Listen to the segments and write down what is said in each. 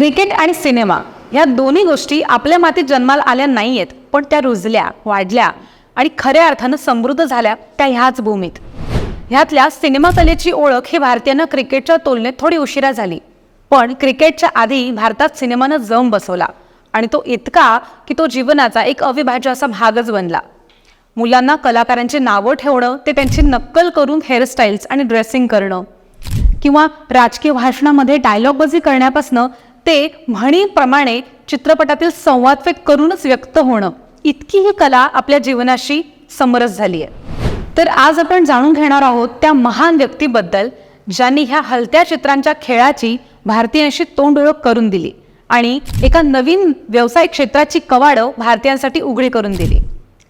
Cricket आणि cinema या दोन्ही गोष्टी आपल्या मातीत जन्माला आल्या नाही आहेत पण त्या रुजल्या वाढल्या आणि खऱ्या अर्थानं समृद्ध झाल्या त्या ह्याच भूमीत. ह्यातल्या सिनेमा कलेची ओळख ही भारतीयांना क्रिकेटच्या तुलनेत थोडी उशिरा झाली. पण क्रिकेटच्या आधी भारतात सिनेमानं जम बसवला आणि तो इतका की तो जीवनाचा एक अविभाज्य असा भागच बनला. मुलांना कलाकारांची नावं ठेवणं ते त्यांची नक्कल करून हेअरस्टाईल्स आणि ड्रेसिंग करणं किंवा राजकीय भाषणामध्ये डायलॉगबाजी करण्यापासून ते म्हणीप्रमाणे चित्रपटातील संवादफेक करूनच व्यक्त होणं. इतकी ही कला आपल्या जीवनाशी समरस झाली आहे तर आज आपण जाणून घेणार आहोत त्या महान व्यक्तीबद्दल ज्यांनी ह्या हलत्या चित्रांच्या खेळाची भारतीयांशी तोंड ओळख करून दिली आणि एका नवीन व्यवसाय क्षेत्राची कवाडं भारतीयांसाठी उघडी करून दिली.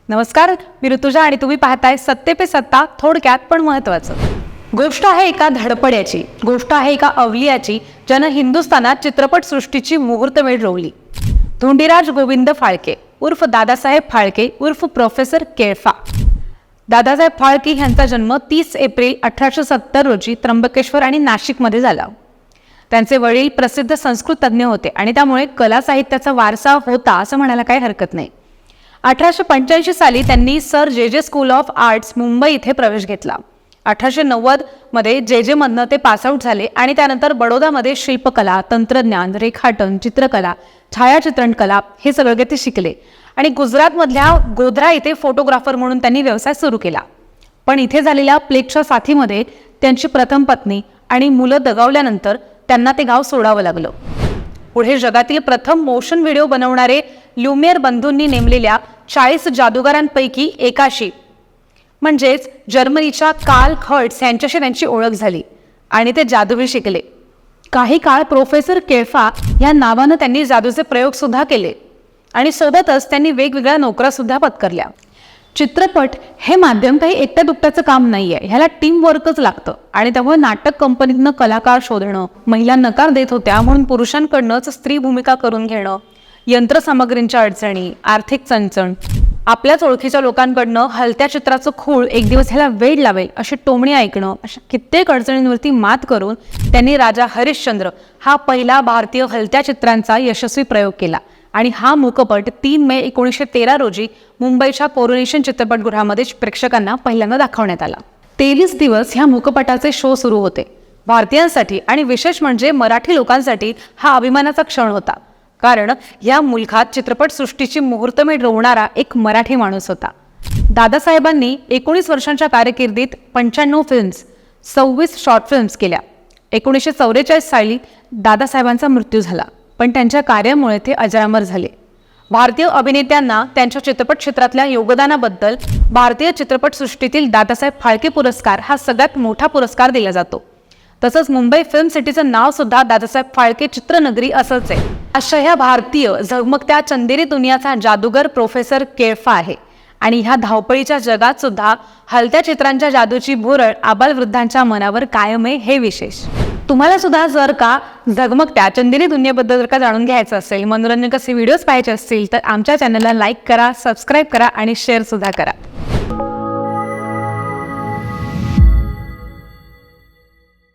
नमस्कार मी ऋतुजा आणि तुम्ही पाहताय सत्ते पे सत्ता थोडक्यात पण महत्वाचं गोष्ट आहे एका धडपड्याची गोष्ट आहे एका अवलियाची ज्यानं हिंदुस्थानात चित्रपटसृष्टीची मुहूर्तमेढ रोवली. धोंडीराज गोविंद फाळके उर्फ दादासाहेब फाळके उर्फ प्रोफेसर केळफा. दादासाहेब फाळके यांचा जन्म तीस एप्रिल अठराशे सत्तर रोजी त्र्यंबकेश्वर आणि नाशिकमध्ये झाला. त्यांचे वडील प्रसिद्ध संस्कृत तज्ज्ञ होते आणि त्यामुळे कला साहित्याचा वारसा होता असं म्हणायला काही हरकत नाही. अठराशे पंच्याऐंशी साली त्यांनी सर जे जे स्कूल ऑफ आर्ट्स मुंबई इथे प्रवेश घेतला. अठराशे नव्वदमध्ये जे जे मधनं ते पासआउट झाले आणि त्यानंतर बडोदामध्ये शिल्पकला तंत्रज्ञान रेखाटन चित्रकला छायाचित्रण कला हे सगळं ते शिकले. आणि गुजरातमधल्या गोध्रा इथे फोटोग्राफर म्हणून त्यांनी व्यवसाय सुरू केला. पण इथे झालेल्या प्लेगच्या साथीमध्ये त्यांची प्रथम पत्नी आणि मुलं दगावल्यानंतर त्यांना ते गाव सोडावं लागलं. पुढे जगातील प्रथम मोशन व्हिडिओ बनवणारे ल्युमियर बंधूंनी नेमलेल्या चाळीस जादूगारांपैकी एकाशी म्हणजेच जर्मनीच्या कार्ल खर्ट्स यांच्याशी त्यांची ओळख झाली आणि ते जादूही शिकले. काही काळ प्रोफेसर केळफा या नावानं त्यांनी जादूचे प्रयोगसुद्धा केले आणि सोबतच त्यांनी वेगवेगळ्या नोकऱ्यासुद्धा पत्करल्या. चित्रपट हे माध्यम काही एकट्या दुकट्याचं काम नाही आहे ह्याला टीमवर्कच लागतं आणि त्यामुळे नाटक कंपनीतनं कलाकार शोधणं महिला नकार देत होत्या म्हणून पुरुषांकडनंच स्त्री भूमिका करून घेणं यंत्रसामग्रींच्या अडचणी आर्थिक चणचण आपल्याच ओळखीच्या लोकांकडनं हलत्या चित्राचं खूळ एक दिवस ह्याला वेळ लावेल अशी टोमणी ऐकणं अशा कित्येक अडचणींवरती मात करून त्यांनी राजा हरिश्चंद्र हा पहिला भारतीय हलत्या चित्रांचा यशस्वी प्रयोग केला. आणि हा मूकपट तीन मे एकोणीसशे तेरा रोजी मुंबईच्या कोरोनेशन चित्रपटगृहामध्ये प्रेक्षकांना पहिल्यांदा दाखवण्यात आला. तेवीस दिवस ह्या मूकपटाचे शो सुरू होते. भारतीयांसाठी आणि विशेष म्हणजे मराठी लोकांसाठी हा अभिमानाचा क्षण होता. कारण या मुलखात चित्रपटसृष्टीची मुहूर्तमेढ रोवणारा एक मराठी माणूस होता. दादासाहेबांनी एकोणीस वर्षांच्या कारकिर्दीत पंच्याण्णव फिल्म्स सव्वीस शॉर्ट फिल्म्स केल्या. एकोणीसशे चौवेचाळीस साली दादासाहेबांचा मृत्यू झाला पण त्यांच्या कार्यामुळे ते अजरामर झाले. भारतीय अभिनेत्यांना त्यांच्या चित्रपट क्षेत्रातल्या योगदानाबद्दल भारतीय चित्रपटसृष्टीतील दादासाहेब फाळके पुरस्कार हा सगळ्यात मोठा पुरस्कार दिला जातो. तसंच मुंबई फिल्म सिटीचं नाव सुद्धा दादासाहेब फाळके चित्रनगरी असंच आहे. अशा ह्या भारतीय झगमगत्या चंदेरी दुनियाचा जादूगर प्रोफेसर केळफा आहे. आणि ह्या धावपळीच्या जगात सुद्धा हलत्या चित्रांच्या जादूची भुरळ आबालवृद्धांच्या मनावर कायम आहे हे विशेष. तुम्हाला सुद्धा जर का झगमगत्या चंदेरी दुनियेबद्दल जर का जाणून घ्यायचं असेल मनोरंजक असे व्हिडिओज पाहायचे असतील तर आमच्या चॅनलला लाईक करा सबस्क्राईब करा आणि शेअर सुद्धा करा.